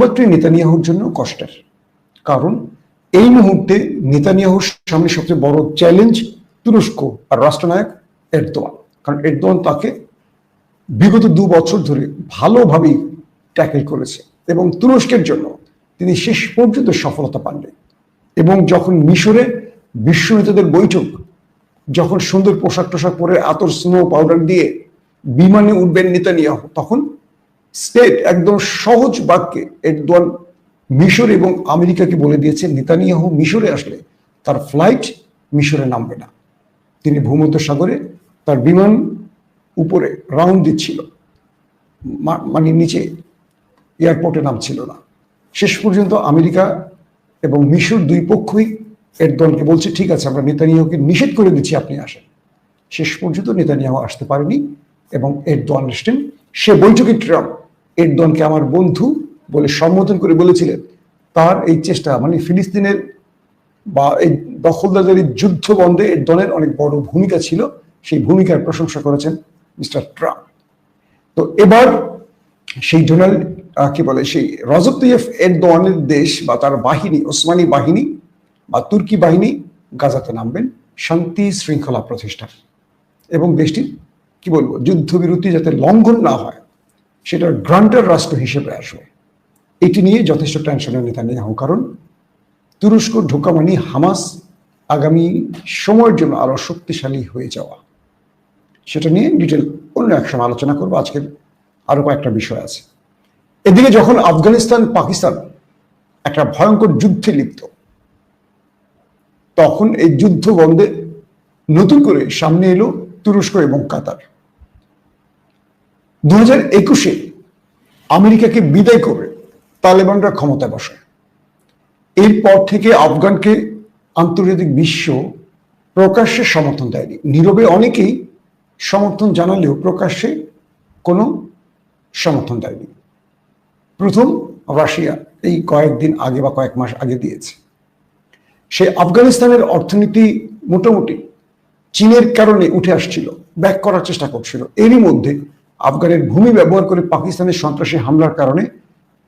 সংবাদটি নেতানিয়াহুর জন্য কষ্টের। কারণ এই মুহূর্তে নেতানিয়াহুর সামনে সবচেয়ে বড় চ্যালেঞ্জ তুরস্ক আর রাষ্ট্রনায়ক এরদোয়ান। কারণ এরদোয়ান তাকে বিগত দু বছর ধরে ভালোভাবেই ট্যাকেল করেছে এবং তুরস্কের জন্য তিনি শেষ পর্যন্ত সফলতা পাননি। এবং যখন মিশরে বিশ্ব নেতাদের বৈঠক, যখন সুন্দর পোশাক টোশাক পরে আতর স্নো পাউডার দিয়ে বিমানে উঠবেন নেতানিয়াহু, তখন স্টেট একদম সহজ বাক্যে এরদোয়ান মিশর এবং আমেরিকাকে বলে দিয়েছে নেতানিয়াহু মিশরে আসলে তার ফ্লাইট মিশরে নামবে না। তিনি ভূমধ্য সাগরে তার বিমান উপরে রাউন্ড দিচ্ছিল। মানে নিচে এয়ারপোর্টে নামছিল না। শেষ পর্যন্ত আমেরিকা এবং মিশর দুই পক্ষই এরদোয়ানকে বলছে, ঠিক আছে, আমরা নেতানিয়াহুকে নিষেধ করে দিচ্ছি, আপনি আসেন। শেষ পর্যন্ত নেতানিয়াহু আসতে পারেনি এবং এরদোয়ান আসছেন সে বৈঠকে ট্রাম্প এরদোয়ানকে আমার বন্ধু বলে সম্বোধন করে বলেছিলেন। তার এই চেষ্টা মানে ফিলিস্তিনের বা এই দখলদারি যুদ্ধ বন্ধে এরদনের অনেক বড় ভূমিকা ছিল, সেই ভূমিকার প্রশংসা করেছেন মিস্টার ট্রাম্প। তো এবার সেই ডোনাল্ড কি বলে, সেই রজব তৈয়ফ দেশ বা তার বাহিনী, ওসমানী বাহিনী বা তুর্কি বাহিনী গাজাতে নামবেন, শান্তি শৃঙ্খলা প্রতিষ্ঠার। এবং দেশটির, কি বলব, যুদ্ধবিরতি যাতে লঙ্ঘন না হয় সেটার গ্রান্টার রাষ্ট্র হিসেবে আসবে। এটি নিয়ে যথেষ্ট টেনশনের নেতা নেই কারণ তুরস্ক ঢোকা মানে হামাস আগামী সময়ের জন্য আরও শক্তিশালী হয়ে যাওয়া। সেটা নিয়ে ডিটেল অন্য এক সময় আলোচনা করব, আজকের আরও কয়েকটা বিষয় আছে। এদিকে যখন আফগানিস্তান, পাকিস্তান একটা ভয়ঙ্কর যুদ্ধে লিপ্ত, তখন এই যুদ্ধ বন্ধে নতুন করে সামনে এলো তুরস্ক এবং কাতার। দু একুশে আমেরিকাকে বিদায় করে তালেবানরা ক্ষমতায় বসে। এরপর থেকে আফগানকে আন্তর্জাতিক বিশ্ব প্রকাশ্যে সমর্থন দেয়নি। নীরবে অনেকেই সমর্থন জানালেও প্রকাশ্যে কোনো সমর্থন দেয়নি। প্রথম রাশিয়া এই কয়েকদিন আগে বা কয়েক মাস আগে দিয়েছে। সে আফগানিস্তানের অর্থনীতি মোটামুটি চীনের কারণে উঠে আসছিল, ব্যাক করার চেষ্টা করছিল। এরই মধ্যে আফগানের ভূমি ব্যবহার করে পাকিস্তানের সন্ত্রাসী হামলার কারণে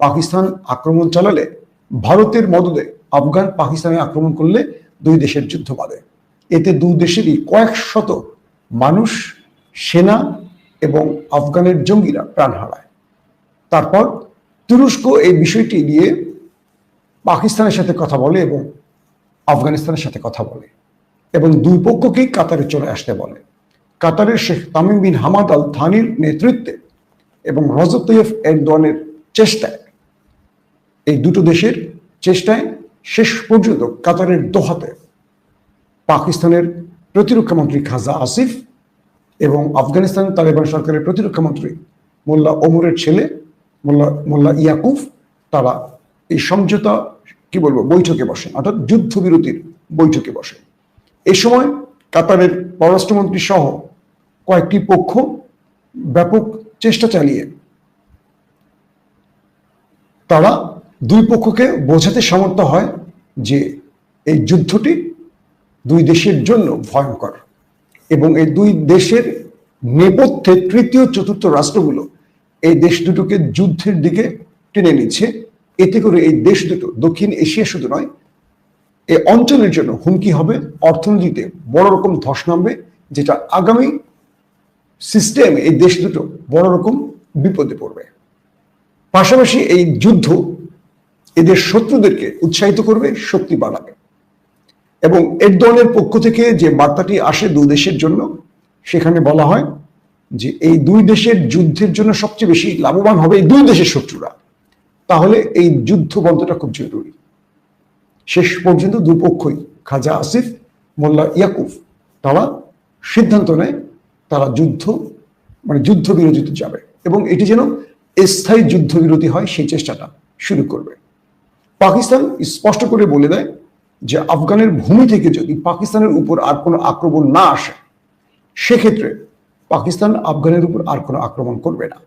পাকিস্তান আক্রমণ চালালে ভারতের মদদে আফগান পাকিস্তানে আক্রমণ করলে দুই দেশের যুদ্ধ বাঁধে। এতে দুই দেশেরই কয়েক শত মানুষ, সেনা এবং আফগানের জঙ্গিরা প্রাণ হারায়। তারপর তুরস্ক এই বিষয়টি নিয়ে পাকিস্তানের সাথে কথা বলে এবং আফগানিস্তানের সাথে কথা বলে এবং দুই পক্ষকেই কাতারে চলে আসতে বলে। কাতারের Sheikh Tamim bin Hamad Al থানির নেতৃত্বে এবং রজব তৈয়ফ এরদোয়ানের চেষ্টায়। এই দুটো দেশের চেষ্টায় শেষ পর্যন্ত কাতারের দোহাতে পাকিস্তানের প্রতিরক্ষা মন্ত্রী খাজা আসিফ এবং আফগানিস্তান তালেবান সরকারের প্রতিরক্ষা মন্ত্রী মোল্লা ওমরের ছেলে মোল্লা মোল্লা ইয়াকুফ, তারা এই সমঝোতা, কি বলব, বৈঠকে বসেন, অর্থাৎ যুদ্ধবিরতির বৈঠকে বসে এ সময় কাতারের পররাষ্ট্রমন্ত্রী সহ কয়েকটি পক্ষ ব্যাপক চেষ্টা চালিয়ে তারা দুই পক্ষকে বোঝাতে সমর্থ হয় যে এই যুদ্ধটি দুই দেশের জন্য ভয়ঙ্কর এবং এই দুই দেশের নেপথ্যে তৃতীয় চতুর্থ রাষ্ট্রগুলো এই দেশ দুটোকে যুদ্ধের দিকে টেনে নিচ্ছে। এতে করে এই দেশ দুটো দক্ষিণ এশিয়া শুধু নয় এই অঞ্চলের জন্য হুমকি হবে, অর্থনীতিতে বড় রকম ধস নামবে, যেটা আগামী সিস্টেমে এই দেশ দুটো বড় রকম বিপদে পড়বে। পাশাপাশি এই যুদ্ধ এদের শত্রুদেরকে উৎসাহিত করবে, শক্তি বাড়াবে। এবং এর দলের পক্ষ থেকে যে বার্তাটি আসে দু দেশের জন্য, সেখানে বলা হয় যে এই দুই দেশের যুদ্ধের জন্য সবচেয়ে বেশি লাভবান হবে এই দুই দেশের শত্রুরা। তাহলে এই যুদ্ধ বন্ধটা খুব জরুরি। শেষ পর্যন্ত দুপক্ষই খাজা আসিফ, মোল্লা ইয়াকুফ তারা সিদ্ধান্ত নেয় তারা যুদ্ধ মানে যুদ্ধবিরতিতে যাবে এবং এটি যেন স্থায়ী যুদ্ধবিরতি হয় সেই চেষ্টাটা শুরু করবে। পাকিস্তান স্পষ্ট করে বলে দেয় যে আফগানের ভূমি থেকে যদি পাকিস্তানের উপর আর কোনো আক্রমণ না আসে, সেক্ষেত্রে পাকিস্তান আফগানের উপর আর কোনো আক্রমণ করবে না।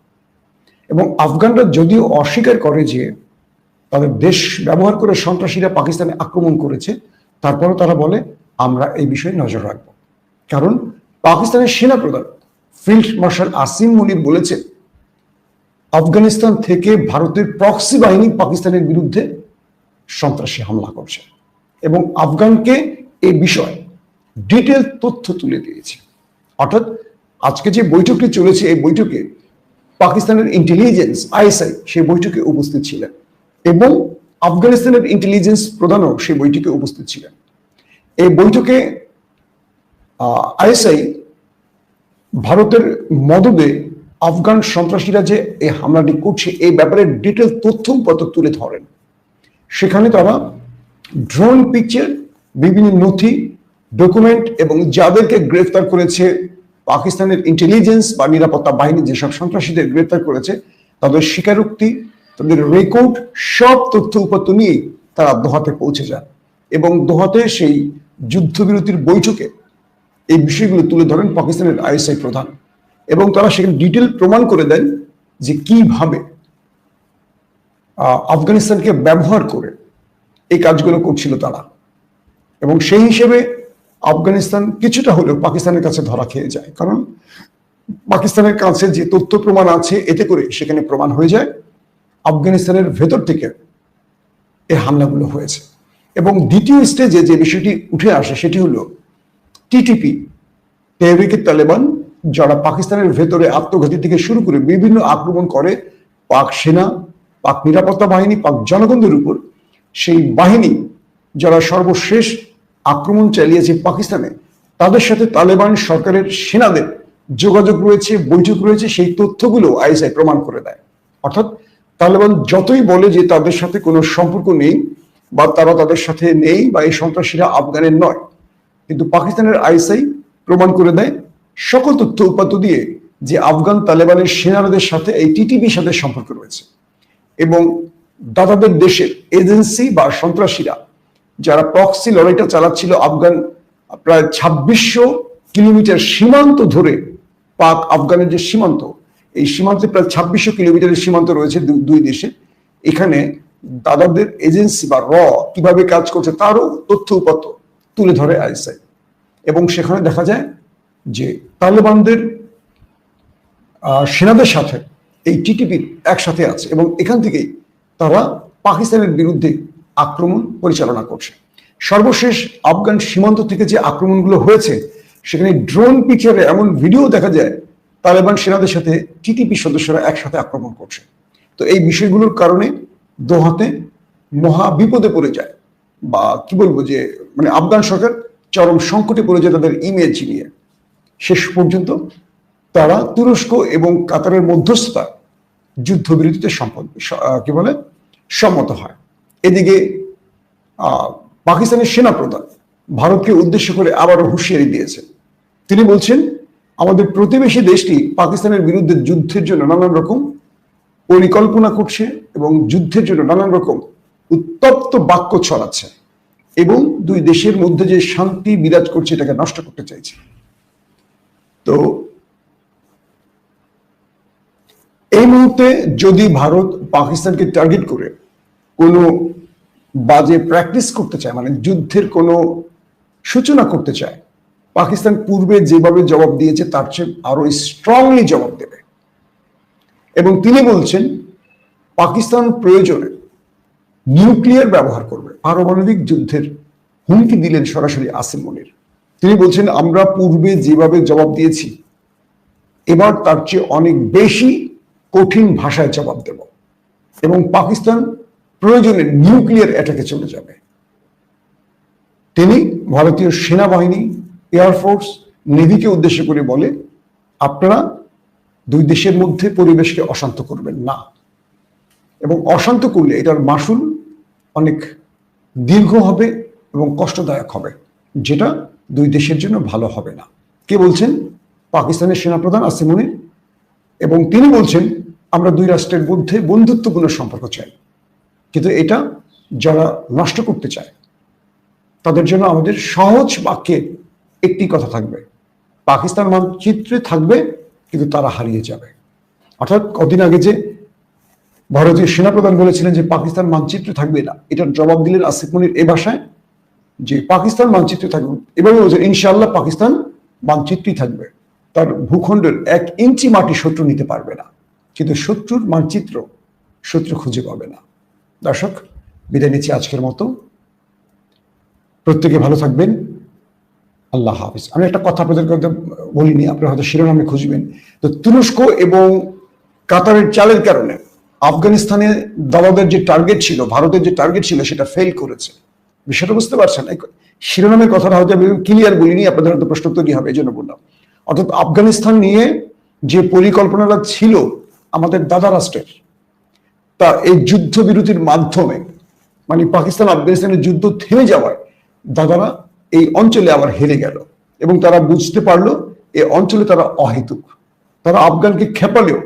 এবং আফগানরা যদিও অস্বীকার করে যে তাদের দেশ ব্যবহার করে সন্ত্রাসীরা পাকিস্তানে আক্রমণ করেছে, তারপরও তারা বলে, আমরা এই বিষয়ে নজর রাখব। কারণ পাকিস্তানের সেনা প্রধান ফিল্ড মার্শাল আসিম মুনির বলেছেন, আফগানিস্তান থেকে ভারতের প্রক্সি বাহিনী পাকিস্তানের বিরুদ্ধে সন্ত্রাসী হামলা করছে এবং আফগানকে এই বিষয়ে ডিটেল তথ্য তুলে দিয়েছে। অর্থাৎ আজকে যে বৈঠকটি চলেছে, এই বৈঠকে পাকিস্তানের ইন্টেলিজেন্স আইএসআই সেই বৈঠকে উপস্থিত ছিলেন এবং আফগানিস্তানের ইন্টেলিজেন্স প্রধানও সেই বৈঠকে উপস্থিত ছিলেন। এই বৈঠকে আইএসআই ভারতের মদদে আফগান সন্ত্রাসীরা যে এই হামলাটি করছে, এই ব্যাপারে ডিটেল তথ্য উপাত্ত তুলে ধরেন। সেখানে তারা ড্রোন পিকচার, বিভিন্ন নথি, ডকুমেন্ট এবং যাদেরকে গ্রেফতার করেছে পাকিস্তানের ইন্টেলিজেন্স বা নিরাপত্তা বাহিনী, যেসব সন্ত্রাসীদের গ্রেফতার করেছে, তাদের স্বীকারোক্তি, তাদের রেকর্ড সব তথ্য উপাত্ত নিয়ে তারা দোহাতে পৌঁছে যান। এবং দোহাতে সেই যুদ্ধবিরতির বৈঠকে এই বিষয়গুলো তুলে ধরেন পাকিস্তানের আইএসআই প্রধান। এবং তারা সেখানে ডিটেল প্রমাণ করে দেন যে কীভাবে আফগানিস্তানকে ব্যবহার করে এই কাজগুলো করছিল তারা। এবং সেই হিসেবে আফগানিস্তান কিছুটা হলেও পাকিস্তানের কাছে ধরা খেয়ে যায়। কারণ পাকিস্তানের কাছে যে তথ্য প্রমাণ আছে, এতে করে সেখানে প্রমাণ হয়ে যায় আফগানিস্তানের ভেতর থেকে এই হামলাগুলো হয়েছে। এবং দ্বিতীয় স্টেজে যে বিষয়টি উঠে আসে, সেটি হলো টিটিপি তেহরিকে তালেবান, যারা পাকিস্তানের ভেতরে আত্মঘাতী থেকে শুরু করে বিভিন্ন আক্রমণ করে, পাক সেনা, পাক নিরাপত্তা বাহিনী, পাক জনগণদের উপর, সেই বাহিনী যারা সর্বশেষ আক্রমণ চালিয়েছে পাকিস্তানে, তাদের সাথে তালেবান সরকারের সেনাদের যোগাযোগ রয়েছে, বৈঠক রয়েছে, সেই তথ্যগুলো আইএসআই প্রমাণ করে দেয়। অর্থাৎ তালেবান যতই বলে যে তাদের সাথে কোনো সম্পর্ক নেই বা তারা তাদের সাথে নেই বা এই সন্ত্রাসীরা আফগানের নয় কিন্তু পাকিস্তানের আইএসআই প্রমাণ করে দেয়, সকল তথ্য উপাত্ত দিয়ে যে আফগান তালেবানের সেনাদের সাথে এই টিটিপির সাথে সম্পর্ক রয়েছে। এবং দাদাদের দেশের এজেন্সি বা সন্ত্রাসীরা, যারা প্রক্সি লড়াইটা চালাচ্ছিল আফগান প্রায় ছাব্বিশশো কিলোমিটার সীমান্ত ধরে পাক আফগানের যে সীমান্ত, এই সীমান্তে প্রায় ছাব্বিশশো কিলোমিটারের সীমান্ত রয়েছে দুই দেশে। এখানে দাদাদের এজেন্সি বা র কীভাবে কাজ করছে তারও তথ্য উপাত্ত। তুলে ধরে আইএসআই এবং সেখানে দেখা যায় যে তালেবানদের সেনাদের সাথে এই টিটিপির একসাথে আছে এবং এখান থেকেই তারা পাকিস্তানের বিরুদ্ধে আক্রমণ পরিচালনা করছে। সর্বশেষ আফগান সীমান্ত থেকে যে আক্রমণগুলো হয়েছে, সেখানে ড্রোন পিকচারে এমন ভিডিও দেখা যায়, তালেবান সেনাদের সাথে টিটিপি সদস্যরা একসাথে আক্রমণ করছে। তো এই বিষয়গুলোর কারণে দোহাতে মহা বিপদে পড়ে যায়। বা কি বলব যে মানে আফগান সরকার চরম সংকটে পড়ে যায় তাদের ইমেজ নিয়ে। শেষ পর্যন্ত তারা তুরস্ক এবং কাতারের মধ্যস্থতা যুদ্ধবিরতিতে সম্পদ কি বলে, সম্মত হয়। এদিকে পাকিস্তানের সেনাপ্রধান ভারতকে উদ্দেশ্য করে আবারও হুঁশিয়ারি দিয়েছে। তিনি বলছেন, আমাদের প্রতিবেশী দেশটি পাকিস্তানের বিরুদ্ধে যুদ্ধের জন্য নানান রকম পরিকল্পনা করছে এবং যুদ্ধের জন্য নানান রকম উত্তপ্ত বাক্য ছড়াচ্ছে এবং দুই দেশের মধ্যে যে শান্তি বিরাজ করছে এটাকে নষ্ট করতে চাইছে। তো এই মুহূর্তে যদি ভারত পাকিস্তানকে টার্গেট করে কোনো বাজে প্র্যাকটিস করতে চায় মানে যুদ্ধের কোনো সূচনা করতে চায়, পাকিস্তান পূর্বে যেভাবে জবাব দিয়েছে তার চেয়ে আরও স্ট্রংলি জবাব দেবে। এবং তিনি বলছেন, পাকিস্তান প্রয়োজনে নিউক্লিয়ার ব্যবহার করবে। পারমাণবিক যুদ্ধের হুমকি দিলেন সরাসরি আসিম মনির। তিনি বলছেন, আমরা পূর্বে যেভাবে জবাব দিয়েছি, এবার তার চেয়ে অনেক বেশি কঠিন ভাষায় জবাব দেব এবং পাকিস্তান প্রয়োজনে নিউক্লিয়ার অ্যাটাকে চলে যাবে। তিনি ভারতীয় সেনাবাহিনী এয়ারফোর্স নেভিকে উদ্দেশ্য করে বলে, আপনারা দুই দেশের মধ্যে পরিবেশকে অশান্ত করবেন না এবং অশান্ত করলে এটার মাসুল অনেক দীর্ঘ হবে এবং কষ্টদায়ক হবে, যেটা দুই দেশের জন্য ভালো হবে না। কে বলছেন? পাকিস্তানের সেনাপ্রধান আসিমুনি এবং তিনি বলছেন, আমরা দুই রাষ্ট্রের মধ্যে বন্ধুত্বপূর্ণ সম্পর্ক চাই। কিন্তু এটা যারা নষ্ট করতে চায়, তাদের জন্য আমাদের সহজ বাক্যে একটি কথা থাকবে। পাকিস্তান মানচিত্রে থাকবে, কিন্তু তারা হারিয়ে যাবে। অর্থাৎ কদিন আগে যে ভারতীয় সেনাপ্রধান বলেছিলেন যে পাকিস্তান মানচিত্রে থাকবে না। এটার জবাব দিলেন আসিফ মনির। এ ভাষায় যে পাকিস্তান মানচিত্রে থাকবে এভাবে বলছেন ইনশাল্লাহ পাকিস্তান মানচিত্রেই থাকবে। তার ভূখণ্ডের এক ইঞ্চি মাটি শত্রু নিতে পারবে না। কিন্তু শত্রুর মানচিত্র শত্রু খুঁজে পাবে না। দর্শক, বিদায় নিচ্ছি আজকের মতো। প্রত্যেকে ভালো থাকবেন। আল্লাহ হাফিজ। আমি একটা কথা আপনাদের কথা বলিনি, আপনারা হয়তো শিরোনামে খুঁজবেন। তো তুরস্ক এবং কাতারের চালের কারণে আফগানিস্তানে দালাদের যে টার্গেট ছিল, ভারতের যে টার্গেট ছিল, সেটা ফেল করেছে। বিষয়টা বুঝতে পারছেন? শিরোনামের কথাটা হয়তো আমি ক্লিয়ার বলিনি, আপনাদের হয়তো প্রশ্ন তৈরি হবে, এই জন্য বললাম। অর্থাৎ আফগানিস্তান নিয়ে যে পরিকল্পনাটা ছিল আমাদের দাদা রাষ্ট্রের, তা এই যুদ্ধ বিরতির মাধ্যমে মানে পাকিস্তান আফগানিস্তানের যুদ্ধ থেমে যাওয়ায় দাদারা এই অঞ্চলে আবার হেরে গেল এবং তারা বুঝতে পারল এই অঞ্চলে তারা অহেতুক। তারা আফগানকে খেপালেও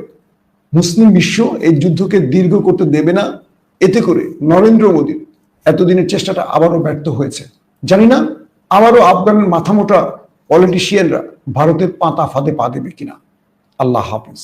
মুসলিম বিশ্ব এই যুদ্ধকে দীর্ঘ করতে দেবে না। এতে করে নরেন্দ্র মোদীর এতদিনের চেষ্টাটা আবারও ব্যর্থ হয়েছে। জানি না আবারও আফগানের মাথামোটা পলিটিশিয়ানরা ভারতের পাতা ফাঁদে পা দেবে কিনা। আল্লাহ হাফিজ।